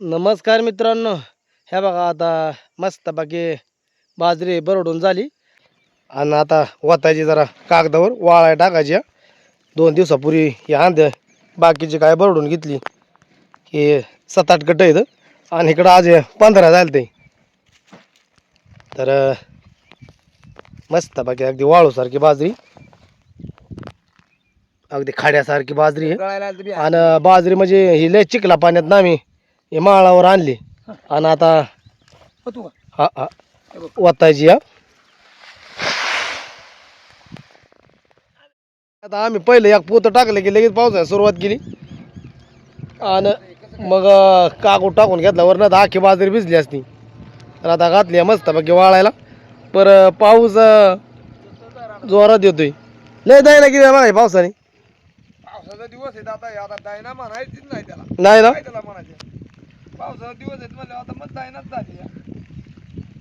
नमस्कार मित्रांनो. ह्या बघा आता मस्त बाकी बाजरी बरडून झाली. आणि आता वातायची जरा कागदावर वाळाय टाकायची. दोन दिवसापूर्वी ही आंध बाकीची काय बरडून घेतली. हे सात आठ कट आहेत. आणि इकडं आज पंधरा झाले ते तर मस्त बाकी अगदी वाळूसारखी बाजरी. अगदी खाड्यासारखी बाजरी आहे. आणि बाजरी म्हणजे ही लय चिखला पाण्यात ना आम्ही हे माळावर आणली. आणि आता हा हा. वातायची हा. आता आम्ही पहिलं एक पोतं टाकलं की लगेच पावसाळ्यात सुरुवात केली. आणि मग काकू टाकून घेतल्यावर ना आखी बाजरी भिजली असती. तर आता घातली आहे मस्त बाकी वाळायला. पर पाऊस जोरात येतोय. लय दाय ना किती मला पावसाने. पावसाचा दिवस आहे आता आता दायना म्हणायचीच नाही त्याला. नाही ना? काय त्याला म्हणायचं? पावसाचा दिवस आहे म्हणजे आता मग दायनाच झाली या.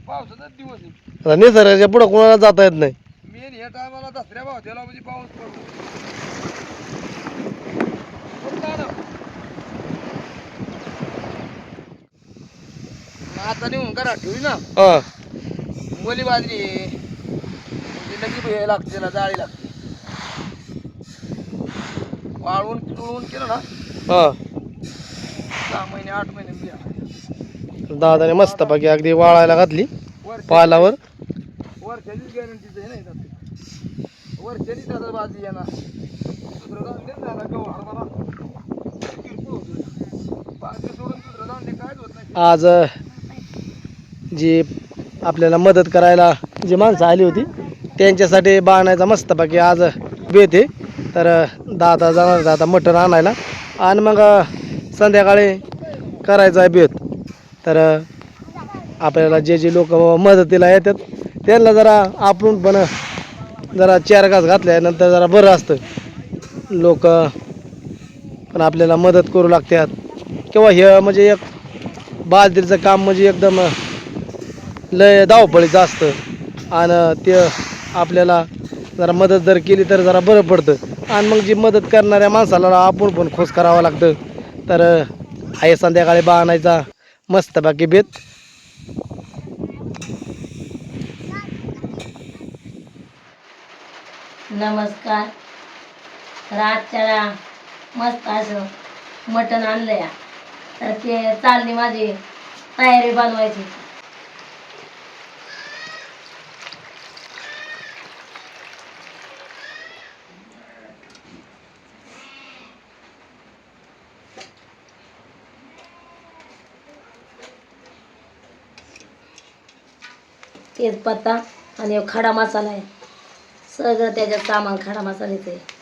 पावसाचाच दिवस आहे. आता निसर्गाच्या पुढं कोणाला जाता येत नाही? मेन ह्या टायमाला दसऱ्या भाव त्याला म्हणजे पाऊस पडतो. ना. आता नेऊन करा ठेवी ना. हा. मोली बाजरी. आहे. म्हणजे लगी लागते त्याला जाळी लागते. वाळवून चुळवून केलं ना. हा. सहा महिने आठ दादाने मस्त बाकी अगदी वाळायला घातली पालावर. वरच्याचीच गॅरंटीच आहे नाही त्यात वरच्यानीच आता बाजी येणार दुसरं जाऊन दे ना आता गहू हरभरा किरकोळ होतोय. बाजरी सोडून दुसरं जाऊन दे कायच होत नाही. आज जी आपल्याला मदत करायला जी माणसं आली होती त्यांच्यासाठी बाणायचा मस्त बाकी आज बेत आहे. तर दादा जाणार आता मटण आणायला. आणि मग संध्याकाळी करायचा आहे बेत. तर आपल्याला जे जे लोक मदतीला येतात त्यांना जरा आपण पण जरा चार घास घातल्यानंतर जरा बरं असतं. लोक पण आपल्याला मदत करू लागतात. किंवा हे म्हणजे एक बाजरीचं काम म्हणजे एकदम लय धावपळीचं असतं आणि ते आपल्याला जरा मदत जर केली तर जरा बरं पडतं. आणि मग जी मदत करणाऱ्या माणसाला आपण पण खुश करावं लागतं. तर आहे संध्याकाळी बा आणायचा. मस्त बाकी बेत. नमस्कार. रातच्या मस्त असं मटण आणलं या. तर ते चालली माझी तयारी बनवायची. तेजपत्ता आणि खडा मसाला आहे. सगळं त्याच्यात सामान खडा मसाल्याचं आहे.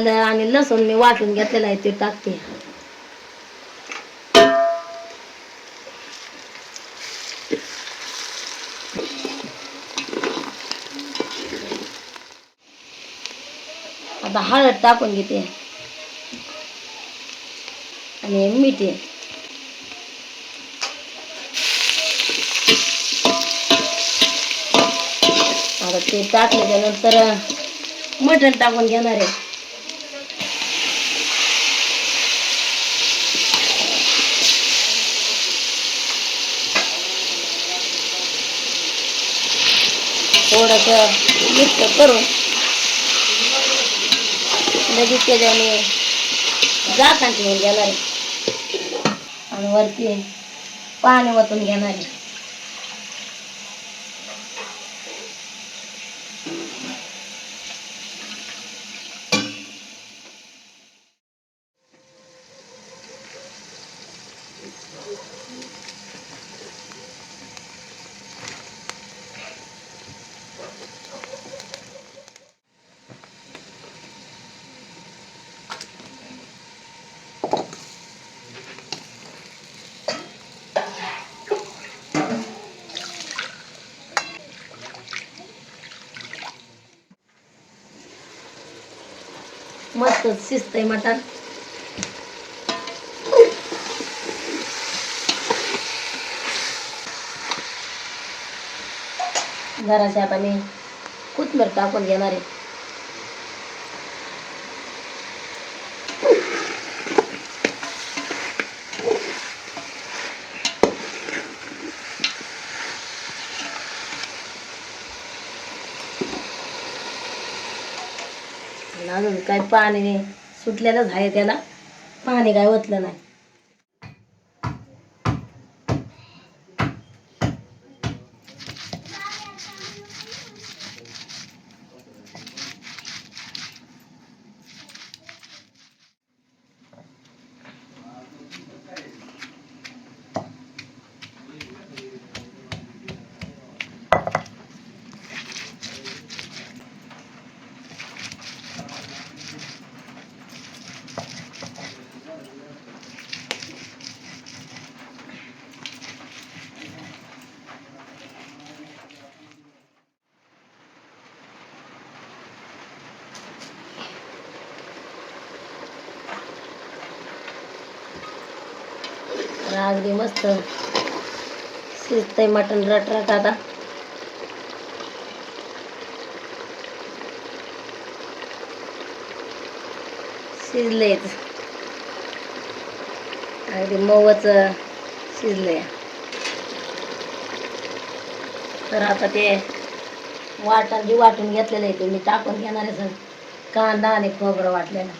आलं आणि लसूण मी वाटून घेतलेलं आहे ते टाकते. आता हळद टाकून घेते. आणि मीठ आता ते टाकल्याच्या नंतर मटण टाकून घेणार आहे. थोडस मिक्स करून लगेच त्याच्याने जाताना घेऊन घेणार आहे आणि वरती पाणी वतून घेणार. आहे मस्त शिजतंय मटण. जराशी आता मी कोथमीर टाकून घेणार आहे. अजून काय पाणी सुटलेलंच आहे त्याला. पाणी काय ओतलं नाही. अगदी मस्त. शिजतंय मटण रटरट आता. शिजलेच अगदी मऊच शिजलंय. तर आता ते वाटण जे वाटून घेतलेलं आहे ते मी टाकून घेणार आहे सर. कांदा आणि खोबरं वाटलेलं.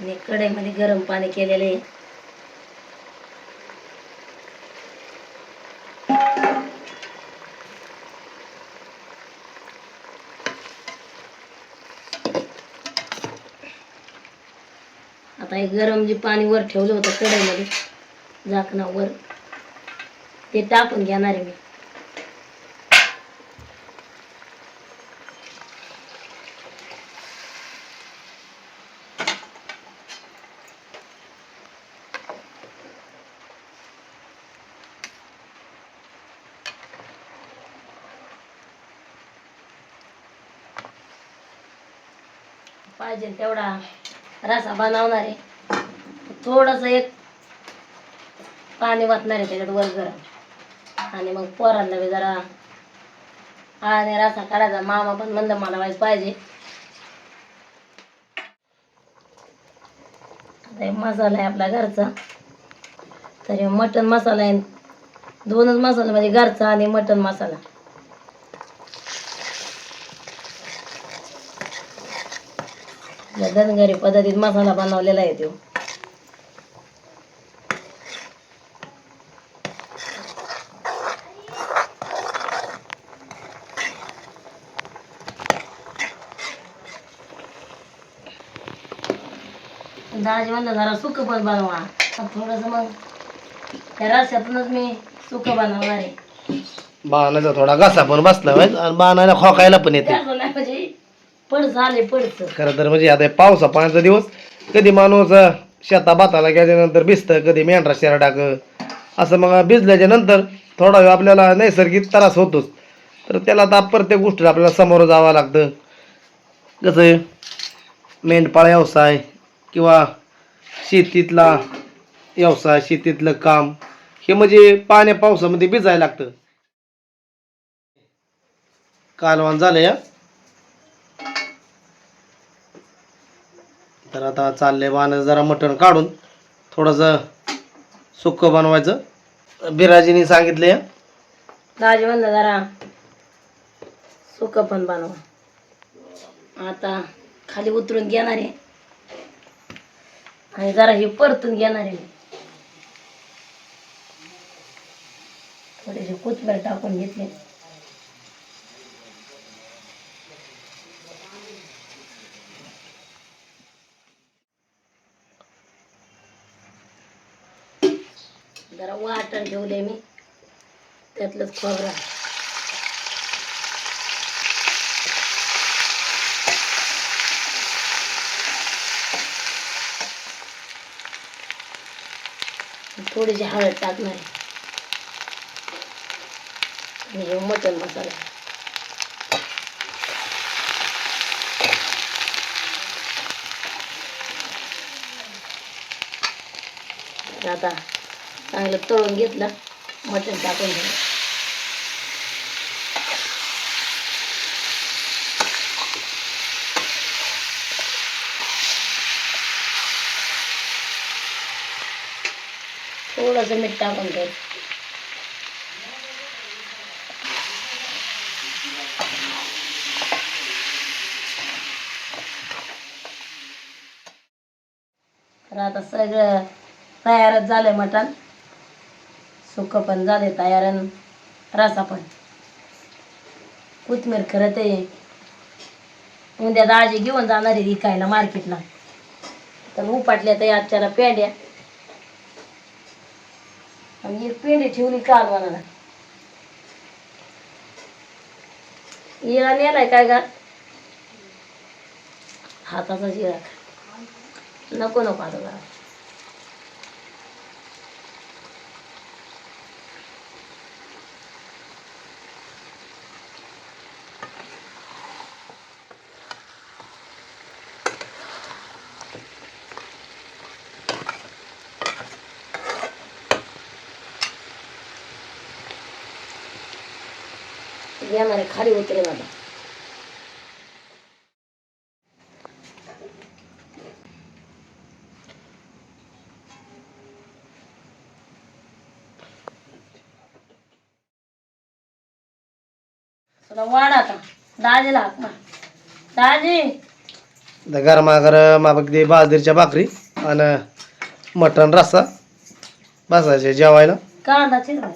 आणि कढईमध्ये गरम पाणी केलेलं आहे. आता हे गरम जे पाणी वर ठेवलं होतं कढईमध्ये झाकणावर ते टाकून घेणार आहे मी. पाहिजे तेवढा रसा बनवणार आहे. थोडस एक पाणी वाचणार आहे त्याच्यात वर गरम. आणि मग पोरांना बी जरा आणि रसा काढायचा. मामा पण म्हणलं मला वाईट पाहिजे. मसाला आहे आपला घरचा. तर मटन मसाला आहे. दोनच मसाला म्हणजे घरचा आणि मटन मसाला. धनगरी पद्धतीत मसाला बनवलेला आहे तो. दाजी म्हणलं जरा सुकं पण बनवा. थोडंसं मग त्या रस्त्यातूनच मी सुकं बनवणार आहे. बाणाचा थोडा घसा पण बसला पाहिजे आणि बाणाला खोकायला पण येते. त्याचं नाही खरं तर म्हणजे आता पावसा पाण्याचा दिवस कधी माणूस शेता भाताला गेल्यानंतर भिजतं कधी मेंढरा शेरा टाक असं मग भिजल्याच्या नंतर थोडा वेळ आपल्याला नैसर्गिक त्रास होतोच. तर त्याला आता प्रत्येक गोष्टीला आपल्याला समोर जावं लागतं. कसं आहे? मेंढपाळ व्यवसाय किंवा शेतीतला व्यवसाय शेतीतलं काम हे म्हणजे पाण्या पावसामध्ये भिजायला लागतं. कालवान झालं या तर आता चाललंय बाण जरा मटण काढून थोडंसं सुक्क बनवायचं. बिराजीने सांगितले दाजी म्हणलं जरा सुकं पण बनवा. आता खाली उतरून घेणार आहे. आणि जरा हे परतून घेणार आहे मी. थोडीशी टाकून घेतली. जरा वाटण ठेवले मी. त्यातलंच खोबरा. थोडीशी हळद टाकणार आहे. आणि हे मटण मसाला. आता चांगलं तळून घेतलं मटण टाकून घ्यायचं थोडंसं मीठ टाकून घ्यायचं तर आता सगळं तयारच झालंय मटण. सुकं पण झाले तयार आणि रसा पण. कोथमीर खरं ते उद्या दाजी घेऊन जाणार आहे विकायला मार्केटला. तर उपाटल्या तर आजच्याला पेंड्या. आणि एक पेंडी ठेवली काल मला इळा नेलाय काय का हाताचा जिरा नको नको आता ये हमारे खाली उतरे बाबा. तुला वाढ. दाजीला हाक मार दाजी बाजरीच्या भाकरी आणि मटण रस्सा. बसायचे जेवायला. कांदा चिरवाय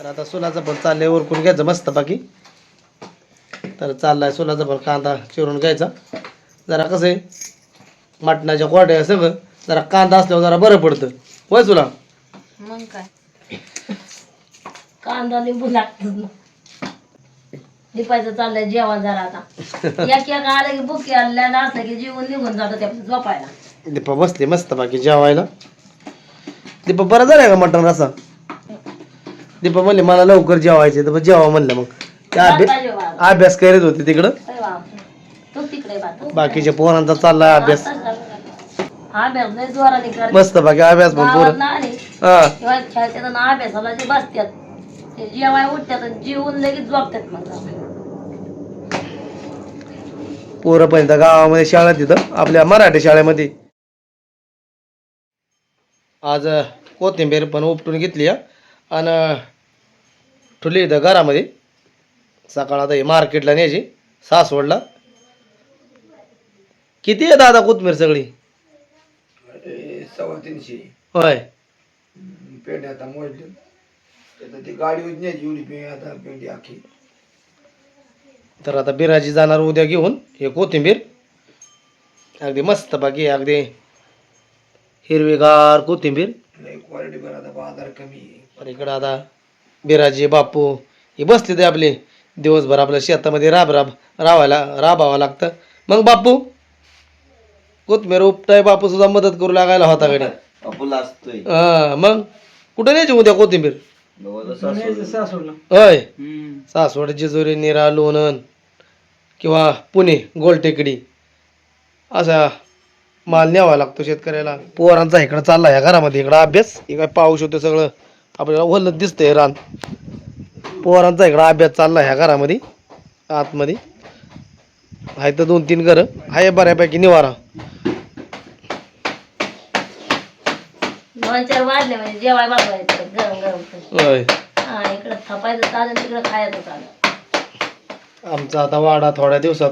तर आता सोलाचं पण चाललंय उरकून घ्यायचं मस्त बाकी तर चाललाय सोलाचा पण कांदा चिरून घ्यायचा. जरा कसं आहे मटणाच्या कोट्या सगळं. जरा कांदा असल्यावर जरा बरं पडतं. होय तुला मग काय? कांदा लिंबू लागत. लिपायचं चाललंय जेवण जरा आता. एक एक आलं की बुकी आलेलं असलं की जेवण निघून जातं ते आपलं झोपायला. दीपा बसली मस्त बाकी जेवायला. दीपा बरं झालं का मटण रसा दीपा म्हणले मला लवकर जेवायचे तर जेवा म्हणलं मग. ते जेवा. अभ्यास करीत होते तिकडं. अरे वा. तू तिकडे. बाकीच्या पोरांचा चाललाय अभ्यास. अभ्यास लय जोराने कर मस्त बाकी अभ्यास पण गावात पोरं ना आली हा. किंवा खेळतात आणि अभ्यासाला जे बसतात ते जेवाय उठतात आणि जेवून लगेच झोपतात मग. पोरं पण इथं गावामध्ये शाळा तिथं आपल्या मराठी शाळेमध्ये. आज कोथिंबीर पण उपटून घेतली. आणि ठुली इथं घरामध्ये. सकाळ आता ही मार्केटला न्यायची सासवडला. किती आहे दादा कोथिंबीर सगळी? सव्वा तीनशे. होय. पेंडी आता मोजली ती गाडी एवढी आता पेंडी आखी. तर आता बिराजी जाणार उद्या घेऊन हे कोथिंबीर. अगदी मस्त बाकी अगदी हिरवीगार कोथिंबीर. क्वालिटी आता बाजार कमी पण इकडं आता बिराजी बापू हे बसले ते आपले. दिवसभर आपल्या शेतामध्ये राब राब रावायला राबावं लागतं. मग बापू कोथमीर उपटाय बापू सुद्धा मदत करू लागायला होता कडे बापूला असतोय हा मग कुठं न्यायची उद्या कोथिंबीर? होय. सासवड जेजुरी निरा लोणंद किंवा पुणे गोलटेकडी असा माल न्यावा लागतो शेतकऱ्याला. पोरांचा इकडं चालला ह्या घरामध्ये इकडं अभ्यास. काय पाऊस होतो सगळं. आपल्याला वल्ल दिसतंय रान. पोरांचा इकडं अभ्यास चालला ह्या घरामध्ये आतमध्ये. आहे तर दोन तीन घरं. आहे बऱ्यापैकी निवारा. दोन चार वाजले म्हणजे जेवाय बाजवायचं गरम गरम होय. हा इकडं थापायचं चालेल तिकडं खायचं चालेल आमचा आता वाडा थोड्या दिवसात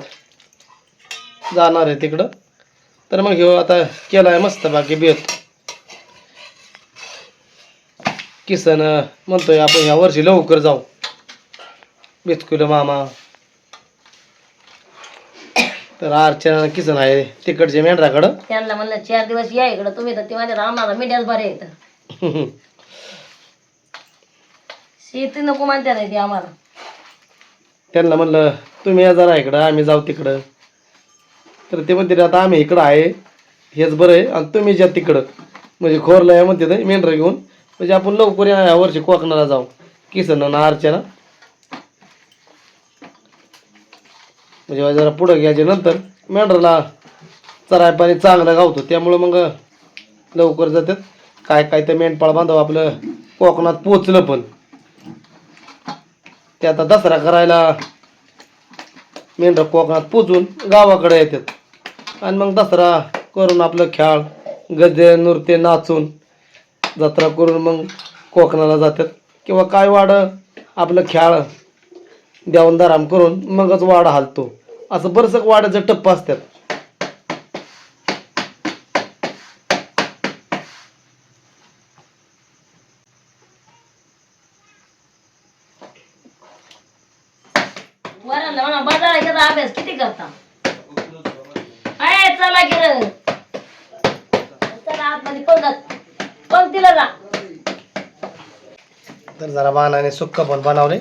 जाणार आहे तिकडं. तर मग ह्यो आता केलाय मस्त बाकी बेत. किसन म्हणतोय आपण ह्या वर्षी लवकर जाऊ. बिचकुल मामा. तर अर्चना किसन आहे तिकडचे मेंढराकडं. त्यांना म्हणलं चार दिवस या इकडं तुम्ही तर ते माझ्या आम्हाला मीडियाच बरे येतं शेती नको नाही ती आम्हाला. त्यांना म्हणलं तुम्ही या जरा इकडं आम्ही जाऊ तिकडं. तर ते म्हणते आता आम्ही इकडं आहे. हेच बरं आहे. आणि तुम्ही ज्या तिकडं. म्हणजे खोरलं आहे म्हणते ते मेंढरं घेऊन. म्हणजे आपण लवकर या वर्षी कोकणाला जाऊ. किसन ना अर्चना म्हणजे जरा पुढं घ्यायचे नंतर मेंढराला चराय पाणी चांगलं गावतो. त्यामुळं मग लवकर जातात. काय काय तर मेंढपाळ बांधव आपलं कोकणात पोचलं पण. ते आता दसरा करायला मेंढर कोकणात पोचून गावाकडे येतात. आणि मग दसरा करून आपलं खेळ गजे नृत्य नाचून जत्रा करून मग कोकणाला जातात. किंवा काय वाड आपलं खेळ देऊन दाराम करून मगच वाड हालतो. असं बरंच वाड्याचं टप्प असतात वराला म्हणा बाजारात गेला अभ्यास किती करता अय चला गिर चला आतमध्ये पंगत पंक्तीला जा तर जरा बाणाने सुक्क पण बनवले.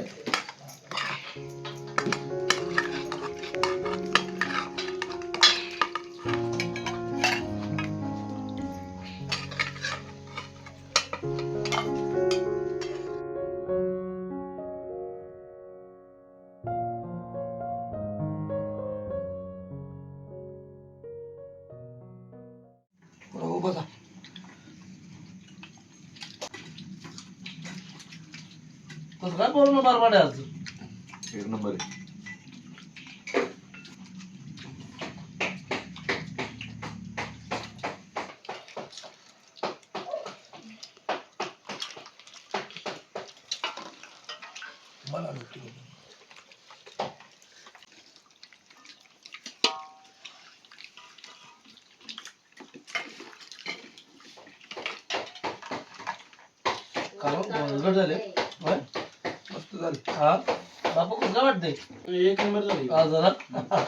कसं काय पूर्ण बरबाड आहे आज एक नंबर एक नंबर झाली आज जरा